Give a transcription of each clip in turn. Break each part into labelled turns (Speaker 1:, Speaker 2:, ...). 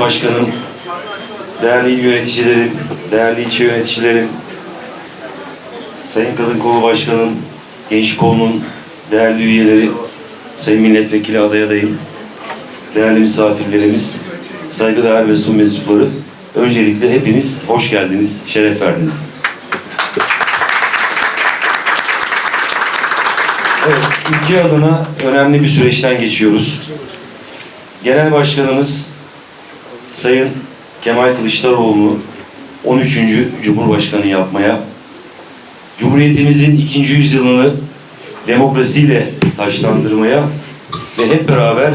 Speaker 1: Başkanım, değerli il yöneticilerim, değerli ilçe yöneticilerim, Sayın Kadın Kolu Başkanım, Genç Kolu'nun değerli üyeleri, Sayın Milletvekili aday adayım, değerli misafirlerimiz, saygıdeğer ve sun mensupları, öncelikle hepiniz hoş geldiniz, şeref verdiniz. Evet, ülke adına önemli bir süreçten geçiyoruz. Genel Başkanımız Sayın Kemal Kılıçdaroğlu'nu 13. Cumhurbaşkanı yapmaya, Cumhuriyetimizin ikinci yüzyılını demokrasiyle taşlandırmaya ve hep beraber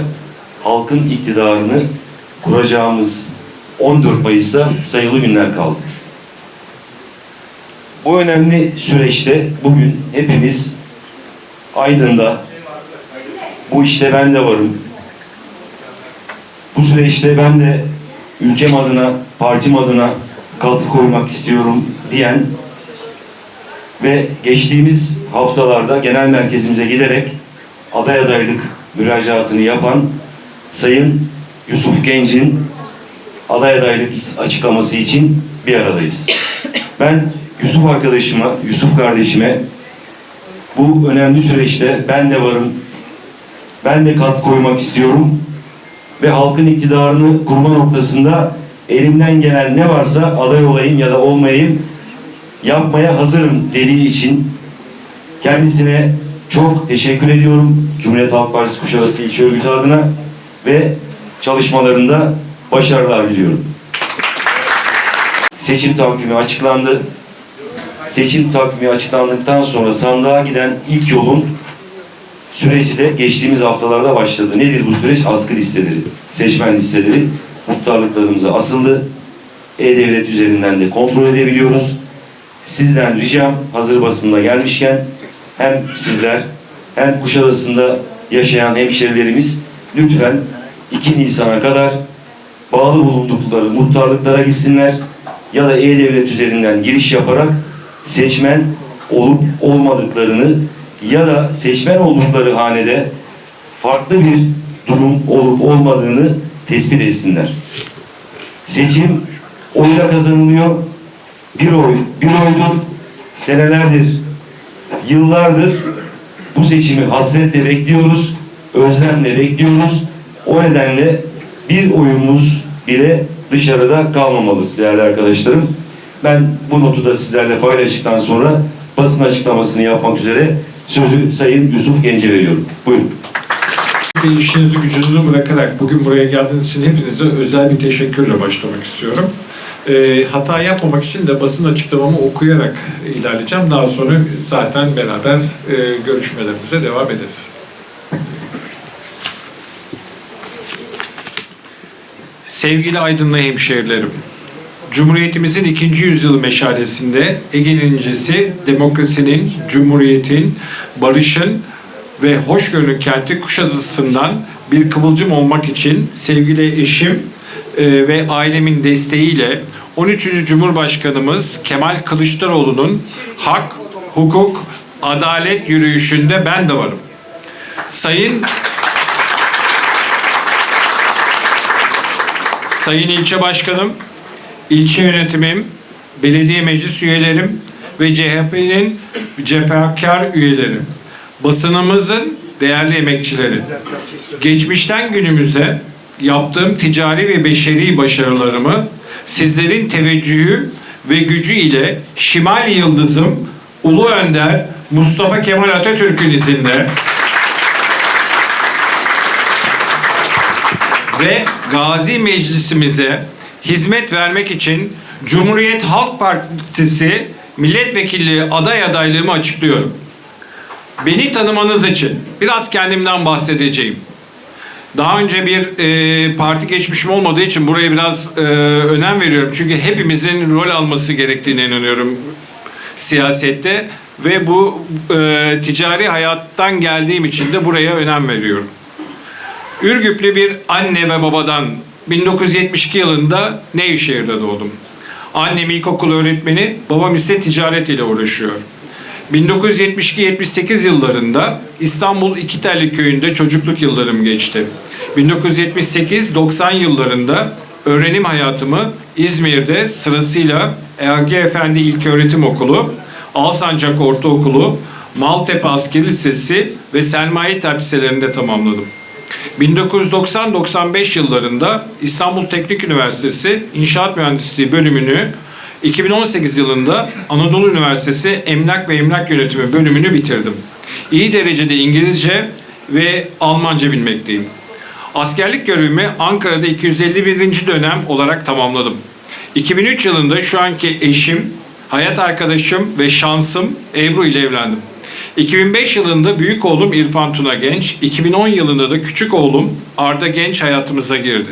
Speaker 1: halkın iktidarını kuracağımız 14 Mayıs'a sayılı günler kaldı. Bu önemli süreçte bugün hepimiz Aydın'da bu işte ben de varım. Bu süreçte ben de ülkem adına, partim adına katkı koymak istiyorum diyen ve geçtiğimiz haftalarda genel merkezimize giderek aday adaylık müracaatını yapan Sayın Yusuf Genç'in aday adaylık açıklaması için bir aradayız. Ben Yusuf arkadaşıma, Yusuf kardeşime bu önemli süreçte ben de varım, ben de katkı koymak istiyorum ve halkın iktidarını kurma noktasında elimden gelen ne varsa aday olayım ya da olmayayım yapmaya hazırım dediği için kendisine çok teşekkür ediyorum. Cumhuriyet Halk Partisi Kuşadası İlçe Örgütü adına ve çalışmalarında başarılar diliyorum. Seçim takvimi açıklandı. Seçim takvimi açıklandıktan sonra sandığa giden ilk yolun süreci de geçtiğimiz haftalarda başladı. Nedir bu süreç? Askı listeleri, seçmen listeleri muhtarlıklarımıza asıldı. E-Devlet üzerinden de kontrol edebiliyoruz. Sizden ricam hazır basında gelmişken hem sizler hem Kuşadası'nda yaşayan hemşerilerimiz lütfen 2 Nisan'a kadar bağlı bulundukları muhtarlıklara gitsinler ya da E-Devlet üzerinden giriş yaparak seçmen olup olmadıklarını ya da seçmen oldukları hanede farklı bir durum olup olmadığını tespit etsinler. Seçim oyla kazanılıyor. Bir oy, bir oydur. Senelerdir, yıllardır bu seçimi hasretle bekliyoruz, özlemle bekliyoruz. O nedenle bir oyumuz bile dışarıda kalmamalı değerli arkadaşlarım. Ben bu notu da sizlerle paylaştıktan sonra basın açıklamasını yapmak üzere sözü Sayın Yusuf Genç'e veriyorum. Buyurun.
Speaker 2: Ve gücünüzü bırakarak bugün buraya geldiğiniz için hepinize özel bir teşekkürle başlamak istiyorum. Ee, hata yapmamak için de basın açıklamamı okuyarak ilerleyeceğim. Daha sonra zaten beraber e, görüşmelerimize devam ederiz. Sevgili Aydınlı hemşehrilerim, Cumhuriyetimizin ikinci yüzyılı meşalesinde Ege'nin incisi, demokrasinin, cumhuriyetin, barışın ve hoşgörünün kenti Kuşadası'ndan bir kıvılcım olmak için sevgili eşim e, ve ailemin desteğiyle 13. Cumhurbaşkanımız Kemal Kılıçdaroğlu'nun hak, hukuk, adalet yürüyüşünde ben de varım. Sayın Sayın İlçe Başkanım, ilçe yönetimim, belediye meclis üyelerim ve CHP'nin cefakar üyelerim, basınımızın değerli emekçileri, geçmişten günümüze yaptığım ticari ve beşeri başarılarımı sizlerin teveccühü ve gücü ile Şimal Yıldızım Ulu Önder Mustafa Kemal Atatürk'ün izinde ve Gazi Meclisimize hizmet vermek için Cumhuriyet Halk Partisi milletvekilliği aday adaylığımı açıklıyorum. Beni tanımanız için biraz kendimden bahsedeceğim. Daha önce bir e, parti geçmişim olmadığı için buraya biraz e, önem veriyorum. Çünkü hepimizin rol alması gerektiğine inanıyorum siyasette ve bu e, ticari hayattan geldiğim için de buraya önem veriyorum. Ürgüplü bir anne ve babadan 1972 yılında Nevşehir'de doğdum. Annem ilkokul öğretmeni, babam ise ticaret ile uğraşıyor. 1972-78 yıllarında İstanbul İkitelli köyünde çocukluk yıllarım geçti. 1978-90 yıllarında öğrenim hayatımı İzmir'de sırasıyla EAG Efendi İlköğretim Okulu, Alsancak Ortaokulu, Maltepe Askeri Lisesi ve Selmayi Terp liselerinde tamamladım. 1990-95 yıllarında İstanbul Teknik Üniversitesi İnşaat Mühendisliği bölümünü 2018 yılında Anadolu Üniversitesi Emlak ve Emlak Yönetimi bölümünü bitirdim. İyi derecede İngilizce ve Almanca bilmekteyim. Askerlik görevimi Ankara'da 251. dönem olarak tamamladım. 2003 yılında şu anki eşim, hayat arkadaşım ve şansım Ebru ile evlendim. 2005 yılında büyük oğlum İrfan Tuna Genç, 2010 yılında da küçük oğlum Arda Genç hayatımıza girdi.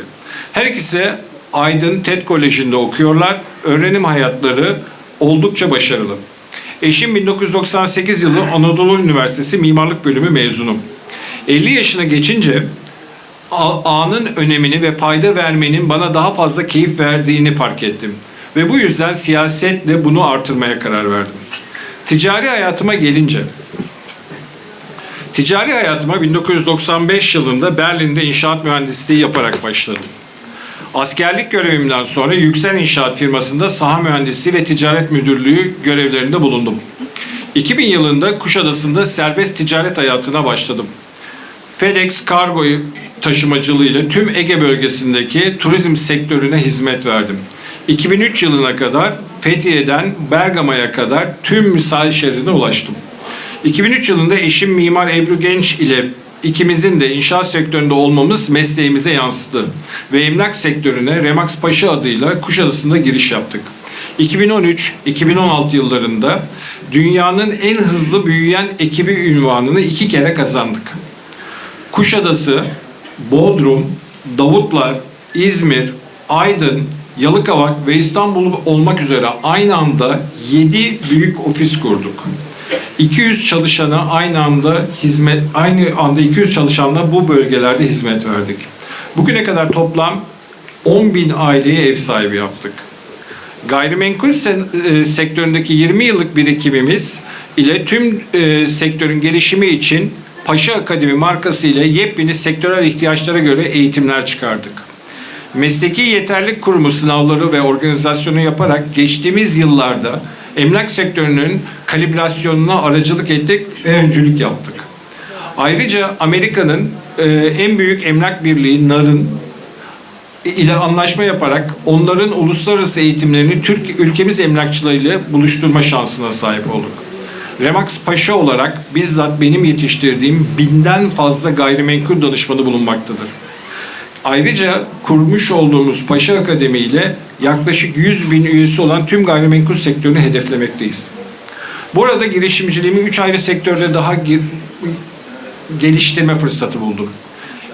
Speaker 2: Her ikisi Aydın TED Koleji'nde okuyorlar. Öğrenim hayatları oldukça başarılı. Eşim 1998 yılı Anadolu Üniversitesi Mimarlık Bölümü mezunum. 50 yaşına geçince anın önemini ve fayda vermenin bana daha fazla keyif verdiğini fark ettim. Ve bu yüzden siyasetle bunu artırmaya karar verdim. Ticari hayatıma gelince, ticari hayatıma 1995 yılında Berlin'de inşaat mühendisliği yaparak başladım. Askerlik görevimden sonra Yüksel İnşaat firmasında saha mühendisi ve ticaret müdürlüğü görevlerinde bulundum. 2000 yılında Kuşadası'nda serbest ticaret hayatına başladım. FedEx kargo taşımacılığı ile tüm Ege bölgesindeki turizm sektörüne hizmet verdim. 2003 yılına kadar Fethiye'den Bergama'ya kadar tüm sahil şeridine ulaştım. 2003 yılında eşim Mimar Ebru Genç ile ikimizin de inşaat sektöründe olmamız mesleğimize yansıdı. Ve emlak sektörüne Remax Paşa adıyla Kuşadası'nda giriş yaptık. 2013-2016 yıllarında dünyanın en hızlı büyüyen ekibi ünvanını iki kere kazandık. Kuşadası, Bodrum, Davutlar, İzmir, Aydın, Yalıkavak ve İstanbul olmak üzere aynı anda 7 büyük ofis kurduk. 200 çalışana aynı anda hizmet aynı anda 200 çalışanla bu bölgelerde hizmet verdik. Bugüne kadar toplam 10 bin aileye ev sahibi yaptık. Gayrimenkul e, sektöründeki 20 yıllık birikimimiz ile tüm e, sektörün gelişimi için Paşa Akademi markası ile yepyeni sektörel ihtiyaçlara göre eğitimler çıkardık. Mesleki Yeterlik Kurumu sınavları ve organizasyonu yaparak geçtiğimiz yıllarda emlak sektörünün kalibrasyonuna aracılık ettik ve öncülük yaptık. Ayrıca Amerika'nın e, en büyük emlak birliği NAR'ın ile anlaşma yaparak onların uluslararası eğitimlerini Türk ülkemiz emlakçılarıyla buluşturma şansına sahip olduk. Remax Paşa olarak bizzat benim yetiştirdiğim binden fazla gayrimenkul danışmanı bulunmaktadır. Ayrıca kurmuş olduğumuz Paşa Akademi ile yaklaşık 100 bin üyesi olan tüm gayrimenkul sektörünü hedeflemekteyiz. Bu arada girişimciliğimi 3 ayrı sektörde daha geliştirme fırsatı buldum.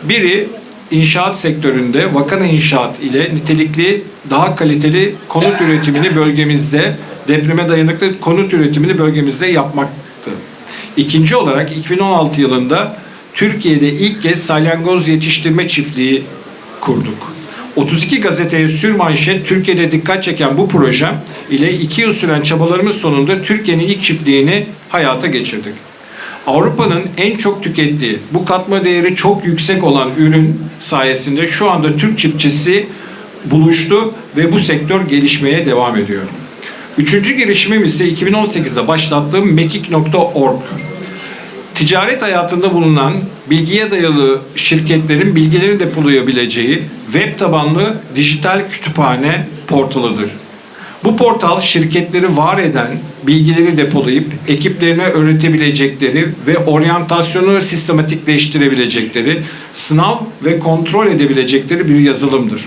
Speaker 2: Biri inşaat sektöründe Vakana İnşaat ile nitelikli daha kaliteli konut üretimini bölgemizde depreme dayanıklı konut üretimini bölgemizde yapmaktı. İkinci olarak 2016 yılında Türkiye'de ilk kez salyangoz yetiştirme çiftliği kurduk. 32 gazeteye sürmanşet Türkiye'de dikkat çeken bu projem ile 2 yıl süren çabalarımız sonunda Türkiye'nin ilk çiftliğini hayata geçirdik. Avrupa'nın en çok tükettiği bu katma değeri çok yüksek olan ürün sayesinde şu anda Türk çiftçisi buluştu ve bu sektör gelişmeye devam ediyor. Üçüncü girişimim ise 2018'de başlattığım mekik.org. Ticaret hayatında bulunan bilgiye dayalı şirketlerin bilgilerini depolayabileceği web tabanlı dijital kütüphane portalıdır. Bu portal şirketleri var eden bilgileri depolayıp ekiplerine öğretebilecekleri ve oryantasyonu sistematikleştirebilecekleri, sınav ve kontrol edebilecekleri bir yazılımdır.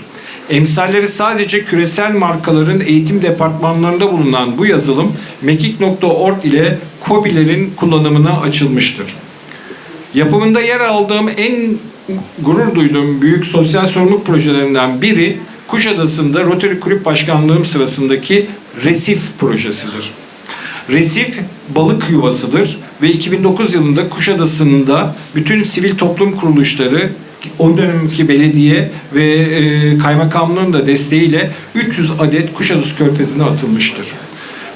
Speaker 2: Emsalleri sadece küresel markaların eğitim departmanlarında bulunan bu yazılım mekik.org ile KOBİ'lerin kullanımına açılmıştır. Yapımında yer aldığım en gurur duyduğum büyük sosyal sorumluluk projelerinden biri Kuşadası'nda Rotary Kulüp Başkanlığım sırasındaki Resif projesidir. Resif balık yuvasıdır ve 2009 yılında Kuşadası'nda bütün sivil toplum kuruluşları o dönemki belediye ve e, kaymakamlığın da desteğiyle 300 adet Kuşadası Körfezi'ne atılmıştır.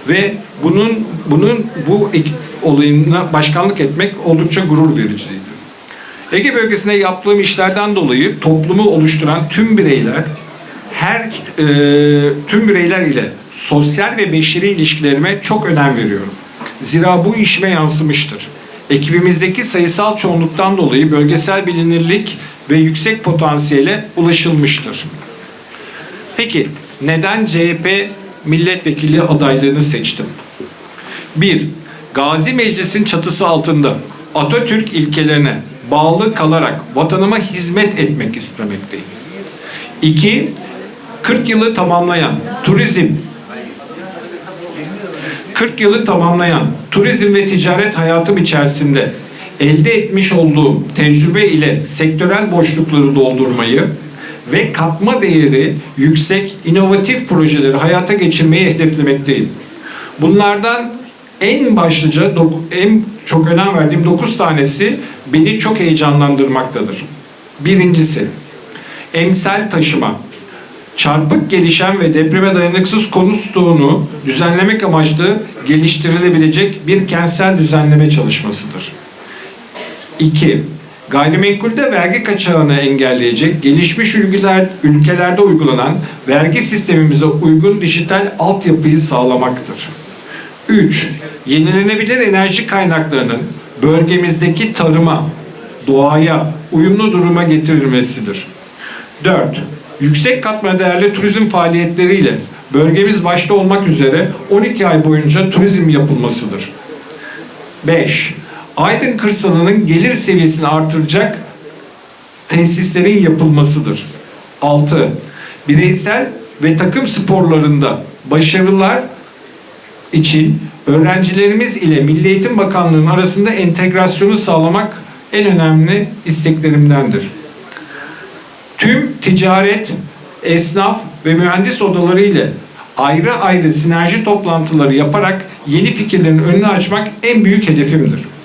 Speaker 2: Ve bunun bunun bu olayına başkanlık etmek oldukça gurur vericiydi. Ege bölgesinde yaptığım işlerden dolayı toplumu oluşturan tüm bireyler her e, tüm bireyler ile sosyal ve beşeri ilişkilerime çok önem veriyorum. Zira bu işime yansımıştır. Ekibimizdeki sayısal çoğunluktan dolayı bölgesel bilinirlik ve yüksek potansiyele ulaşılmıştır. Peki neden CHP milletvekili adaylığını seçtim? 1. Gazi Meclis'in çatısı altında Atatürk ilkelerine bağlı kalarak vatanıma hizmet etmek istemekteyim. 2. 40 yılı tamamlayan turizm 40 yılı tamamlayan turizm ve ticaret hayatım içerisinde elde etmiş olduğum tecrübe ile sektörel boşlukları doldurmayı ve katma değeri yüksek inovatif projeleri hayata geçirmeyi hedeflemekteyim. Bunlardan en başlıca, en çok önem verdiğim 9 tanesi beni çok heyecanlandırmaktadır. Birincisi, emsal taşıma. Çarpık gelişen ve depreme dayanıksız konu stoğunu düzenlemek amaçlı geliştirilebilecek bir kentsel düzenleme çalışmasıdır. 2. Gayrimenkulde vergi kaçağını engelleyecek gelişmiş ülkeler, ülkelerde uygulanan vergi sistemimize uygun dijital altyapıyı sağlamaktır. 3. Yenilenebilir enerji kaynaklarının bölgemizdeki tarıma, doğaya uyumlu duruma getirilmesidir. 4. Yüksek katma değerli turizm faaliyetleriyle bölgemiz başta olmak üzere 12 ay boyunca turizm yapılmasıdır. 5. Aydın kırsalının gelir seviyesini artıracak tesislerin yapılmasıdır. 6. Bireysel ve takım sporlarında başarılar için öğrencilerimiz ile Milli Eğitim Bakanlığı'nın arasında entegrasyonu sağlamak en önemli isteklerimdendir. Tüm ticaret, esnaf ve mühendis odaları ile ayrı ayrı sinerji toplantıları yaparak yeni fikirlerin önünü açmak en büyük hedefimdir.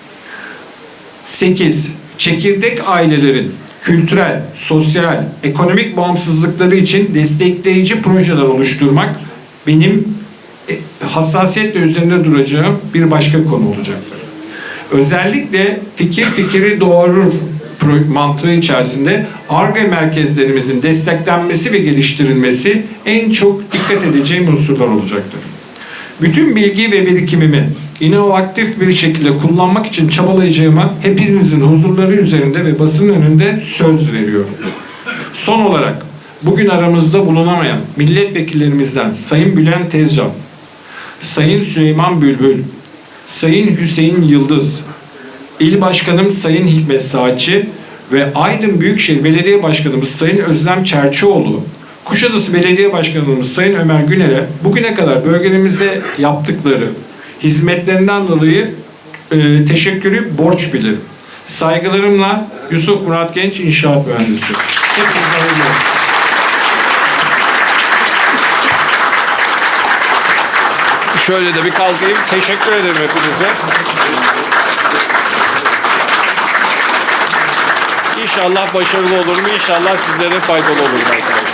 Speaker 2: 8. Çekirdek ailelerin kültürel, sosyal, ekonomik bağımsızlıkları için destekleyici projeler oluşturmak benim e, hassasiyetle üzerinde duracağım bir başka konu olacaktır. Özellikle fikir fikri doğurur mantığı içerisinde ARGE merkezlerimizin desteklenmesi ve geliştirilmesi en çok dikkat edeceğim unsurlar olacaktır. Bütün bilgi ve birikimimi inovatif bir şekilde kullanmak için çabalayacağıma hepinizin huzurları üzerinde ve basın önünde söz veriyorum. Son olarak bugün aramızda bulunamayan milletvekillerimizden Sayın Bülent Tezcan, Sayın Süleyman Bülbül, Sayın Hüseyin Yıldız, İl Başkanım Sayın Hikmet Saatçi ve Aydın Büyükşehir Belediye Başkanımız Sayın Özlem Çerçioğlu, Kuşadası Belediye Başkanımız Sayın Ömer Güner'e bugüne kadar bölgemize yaptıkları hizmetlerinden dolayı e, teşekkürü borç bilirim. Saygılarımla Yusuf Murat Genç İnşaat Mühendisi. Hepinize hayırlı olsun.
Speaker 3: Şöyle de bir kalkayım. Teşekkür ederim hepinize. İnşallah başarılı olurum. İnşallah sizlere faydalı olurum arkadaşlar.